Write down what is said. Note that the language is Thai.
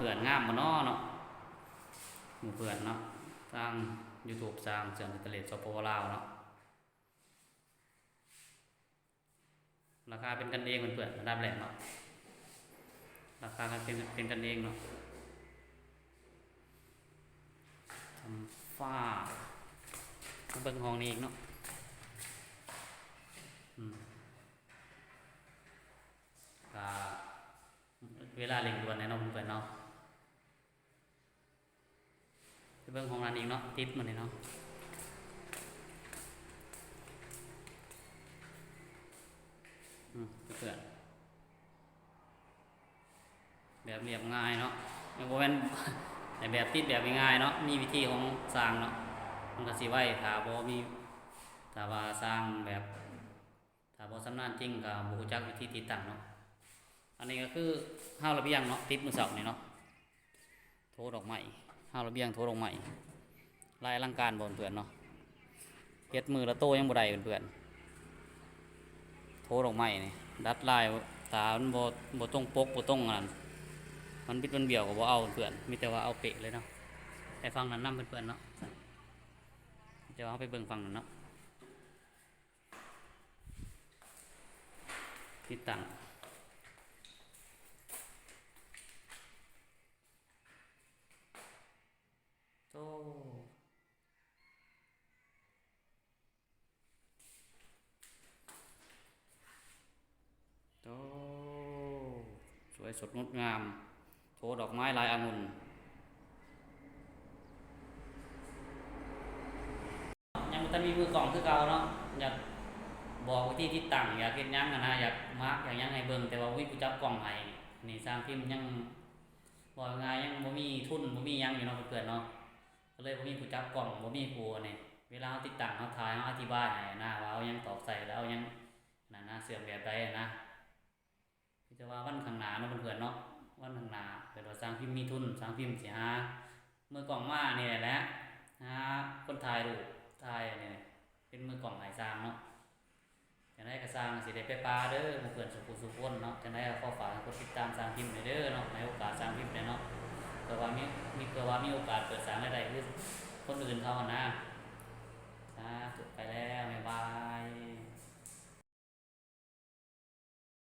เพื่อนงามมานาเนาะหมู่เพื่อนเนาะสร้าง YouTube สร้างเสื่อมอินเทอร์เน็ตสปปลาวเนาะราคาเป็นกันเองเพื่อนๆระดับแรกเนาะราคาเป็นเป็นกันเองเนาะทำฝ้ามาเบิ่งห้องนี้อีกเนาะอืมก็เวลาเร่งดวนแน่เนอนเพื่อนๆเนาะไปเบิ่งห้องนั้นเอีกเนาะติดมันนี่เนาะอืมเพื่อนแบบเรียบง่ายเนาะไม่ว่าเป็นแต่แบบติดแบบง่ายเนาะมีวิธีของสร้างเนาะมันก็สิไว้ถ้าบ่มีถ้าว่าสร้างแบบถ้าบ่ชำนาญจริงก็บ่รู้จักวิธีติดตั้งเนาะอันนี้ก็คือห้าวระเบียงเนาะติดมือเสานี่เนาะโทรดอกไม้ ห้าระเบียงโทรดอกไม้ลายอลังการบ่เพื่อนเนาะเฮ็ดมือละโตยังบ่ได้เพื่อนโทรดอกไม้นี่ดัดลายตามันบ่บ่ตรงปกบ่ตรงอันนั้นมันบิดมันเบี่ยวกับว่าเอาเพื่อนมีแต่ว่าเอาเปะเลยเนาะไปฟังนั้นนั่เพื่อนๆเนาะเดี๋ยวเอาไปเบิ่งฟังนั้นเนาะติดตั้งโต โตสวยสดงดงาม โทดอกไม้ลายองุ่นยังมันมีมือกล่องคือเก่าเนาะอยากบอกวิธีที่ตั้งอยากเห็นยังนะอยากมาร์กอยากยังให้เบิ่งแต่ว่าวิกูจับกล่องให้นี่สร้างพิมพ์ยังบอกงายยังบ่มีทุนบ่มียังอยู่เนาะเพื่อนเนาะก็เลยบ่มีผู้จับกล่องบ่มีผู้นี่เวลาเราติดตั้งเราถ่ายเราอธิบายให้นะว่าเอายังตอกใส่แล้วเอายังนั่นนะเสื่อมแบบใดนะ ว่าวันข้างหน้าเนาะเพื่อนๆเนาะวันข้างหน้าเกิดว่าสร้างพิมพ์มีทุนสร้างพิมพ์สิหามือกล่องมาเนี่ยแหละหาคนถ่ายรูปถ่ายอันนี้เป็นมือกล่องหายสร้างเนาะจังได้ก็สร้างสิได้ไปปลาเด้อมู่เพื่อนสุขุสุขคนเนาะจังได้ก็ขอฝากคนติดตามสร้างพิมพ์เด้อเนาะในโอกาสสร้างพิมพ์เนาะเผื่อว่ามีมีเผื่อว่ามีโอกาสเปิดสร้างได้คือคนอื่นเขาอะนะสา